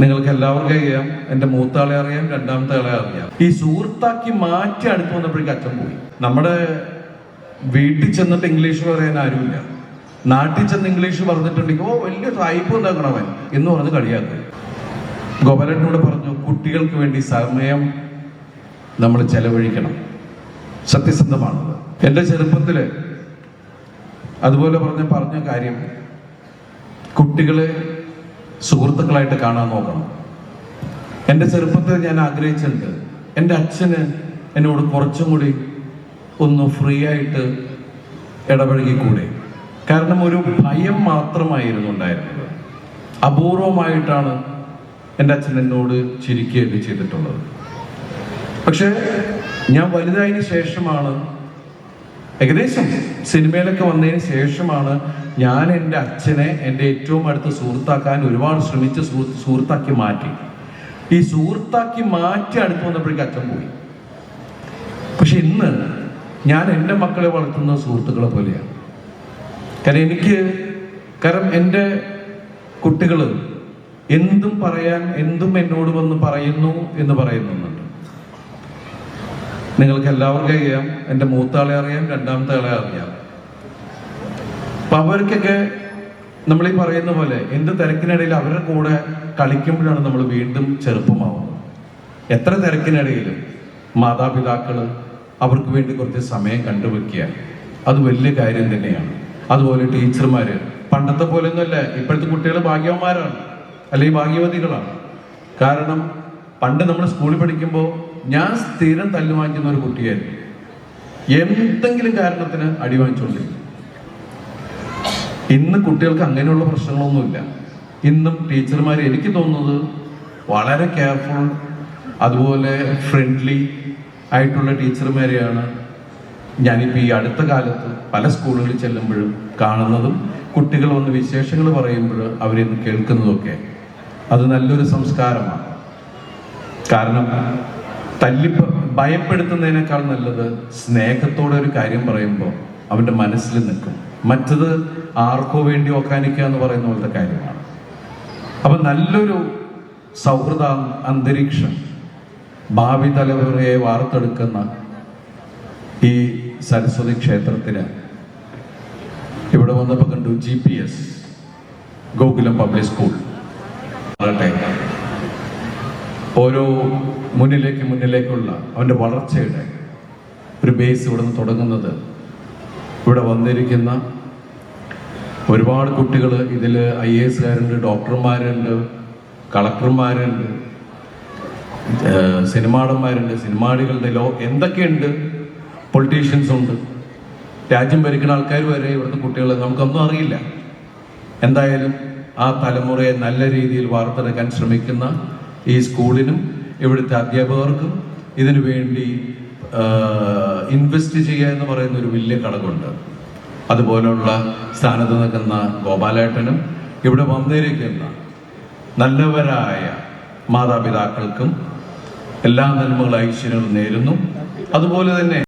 നിങ്ങൾക്ക് എല്ലാവർക്കും അറിയാം എന്റെ മൂത്താളെ അറിയാം രണ്ടാമത്തെ ആളെ അറിയാം. ഈ സുഹൃത്താക്കി മാറ്റി അടുത്ത് വന്നപ്പോഴേക്കും അച്ഛൻ പോയി. നമ്മുടെ വീട്ടിൽ ചെന്നിട്ട് ഇംഗ്ലീഷ് പറയാൻ ആരുമില്ല. നാട്ടിൽ ചെന്ന് ഇംഗ്ലീഷ് പറഞ്ഞിട്ടുണ്ടെങ്കിൽ ഓ വലിയ ടൈപ്പ് ഉണ്ടാക്കണവൻ എന്ന് പറഞ്ഞ് കളിയാക്കും. ഗോപാലനോട് പറഞ്ഞു കുട്ടികൾക്ക് വേണ്ടി സമയം നമ്മൾ ചെലവഴിക്കണം. സത്യസന്ധമാണ്. എന്റെ ചെറുപ്പത്തിൽ അതുപോലെ പറഞ്ഞ പറഞ്ഞ കാര്യം കുട്ടികളെ സുഹൃത്തുക്കളായിട്ട് കാണാൻ നോക്കണം. എന്റെ ചെറുപ്പത്തിൽ ഞാൻ ആഗ്രഹിച്ചിട്ടുണ്ട് എന്റെ അച്ഛന് എന്നോട് കുറച്ചും കൂടി ഒന്ന് ഫ്രീ ആയിട്ട് ഇടപഴകിക്കൂടെ. കാരണം ഒരു ഭയം മാത്രമായിരുന്നു ഉണ്ടായിരുന്നത്. അപൂർവമായിട്ടാണ് എന്റെ അച്ഛൻ എന്നോട് ചിരിക്കുകയൊക്കെ ചെയ്തിട്ടുള്ളത്. പക്ഷേ ഞാൻ വലുതായതിനു ശേഷമാണ് ഏകദേശം സിനിമയിലൊക്കെ വന്നതിന് ശേഷമാണ് ഞാൻ എന്റെ അച്ഛനെ എന്റെ ഏറ്റവും അടുത്ത സുഹൃത്താക്കാൻ ഒരുപാട് ശ്രമിച്ച് സുഹൃത്താക്കി മാറ്റി. ഈ സുഹൃത്താക്കി മാറ്റി അടുത്ത് വന്നപ്പോഴേക്കും അച്ഛൻ പോയി. പക്ഷെ ഇന്ന് ഞാൻ എന്റെ മക്കളെ വളർത്തുന്ന സുഹൃത്തുക്കളെ പോലെയാണ്. കാരണം എനിക്ക് കാരണം എന്റെ കുട്ടികൾ എന്തും പറയാൻ എന്തും എന്നോട് വന്ന് പറയുന്നു എന്ന് പറയുന്നുണ്ട്. നിങ്ങൾക്ക് എല്ലാവർക്കും അറിയാം എന്റെ മൂത്താളെ അറിയാം രണ്ടാമത്തെ ആളെ അറിയാം. അപ്പൊ അവർക്കൊക്കെ നമ്മൾ ഈ പറയുന്ന പോലെ എന്ത് തിരക്കിനിടയിൽ അവരുടെ കൂടെ കളിക്കുമ്പോഴാണ് നമ്മൾ വീണ്ടും ചെറുപ്പമാവുന്നത്. എത്ര തിരക്കിനിടയിലും മാതാപിതാക്കൾ അവർക്ക് വേണ്ടി കുറച്ച് സമയം കണ്ടുവെക്കുക അത് വലിയ കാര്യം തന്നെയാണ്. അതുപോലെ ടീച്ചർമാര് പണ്ടത്തെ പോലെയൊന്നുമല്ല ഇപ്പോഴത്തെ കുട്ടികൾ ഭാഗ്യവന്മാരാണ് അല്ലെങ്കിൽ ഭാഗ്യവതികളാണ്. കാരണം പണ്ട് നമ്മൾ സ്കൂളിൽ പഠിക്കുമ്പോൾ ഞാൻ സ്ഥിരം തല്ലു വാങ്ങിക്കുന്ന ഒരു കുട്ടിയായിരുന്നു. എന്തെങ്കിലും കാരണത്തിന് അടി വാങ്ങിച്ചുകൊണ്ടിരിക്കും ഇന്ന് കുട്ടികൾക്ക് അങ്ങനെയുള്ള പ്രശ്നങ്ങളൊന്നുമില്ല. ഇന്നും ടീച്ചർമാർ എനിക്ക് തോന്നുന്നത് വളരെ കെയർഫുൾ അതുപോലെ ഫ്രണ്ട്ലി ആയിട്ടുള്ള ടീച്ചർമാരെയാണ് ഞാനിപ്പോൾ ഈ അടുത്ത കാലത്ത് പല സ്കൂളുകളിൽ ചെല്ലുമ്പോഴും കാണുന്നതും കുട്ടികൾ വന്ന് വിശേഷങ്ങൾ പറയുമ്പോൾ അവരിന്ന് കേൾക്കുന്നതൊക്കെ. അത് നല്ലൊരു സംസ്കാരമാണ്. കാരണം തല്ലിപ്പ് ഭയപ്പെടുത്തുന്നതിനേക്കാൾ നല്ലത് സ്നേഹത്തോടെ ഒരു കാര്യം പറയുമ്പോൾ അവന്റെ മനസ്സിൽ നിൽക്കും. മറ്റത് ആർക്കോ വേണ്ടി ഒക്കാനിക്കുക എന്ന് പറയുന്ന പോലത്തെ കാര്യമാണ്. അപ്പൊ നല്ലൊരു സൗഹൃദ അന്തരീക്ഷം ഭാവി തലമുറയെ വാർത്തെടുക്കുന്ന ഈ സരസ്വതി ക്ഷേത്രത്തിന് ഇവിടെ വന്നപ്പോൾ കണ്ടു G P S Gokulam public school ഓരോ മുന്നിലേക്ക് മുന്നിലേക്കുള്ള അവന്റെ വളർച്ചയുടെ ഒരു ബേസ് ഇവിടെ നിന്ന് തുടങ്ങുന്നത് ഇവിടെ വന്നിരിക്കുന്ന ഒരുപാട് കുട്ടികൾ ഇതിൽ ഐ എ എസ്കാരുണ്ട് ഡോക്ടർമാരുണ്ട് കളക്ടർമാരുണ്ട് സിനിമാടന്മാരുണ്ട് സിനിമാടികളുടെ ലോ എന്തൊക്കെയുണ്ട്? പൊളിറ്റീഷ്യൻസ് ഉണ്ട്. രാജ്യം ഭരിക്കുന്ന ആൾക്കാർ വരെ ഇവിടുത്തെ കുട്ടികൾ നമുക്കൊന്നും അറിയില്ല. എന്തായാലും ആ തലമുറയെ നല്ല രീതിയിൽ വാർത്തെടുക്കാൻ ശ്രമിക്കുന്ന ഈ സ്കൂളിനും ഇവിടുത്തെ അധ്യാപകർക്കും ഇതിനു വേണ്ടി ഇൻവെസ്റ്റ് ചെയ്യുക എന്ന് പറയുന്ന ഒരു വലിയ ഘടകമുണ്ട് അതുപോലുള്ള സ്ഥാനത്ത് നിൽക്കുന്ന ഗോപാലേട്ടനും ഇവിടെ വന്നിരിക്കുന്ന നല്ലവരായ മാതാപിതാക്കൾക്കും എല്ലാ നന്മകളും ഐശ്വര്യങ്ങളും നേരുന്നു. അതുപോലെ തന്നെ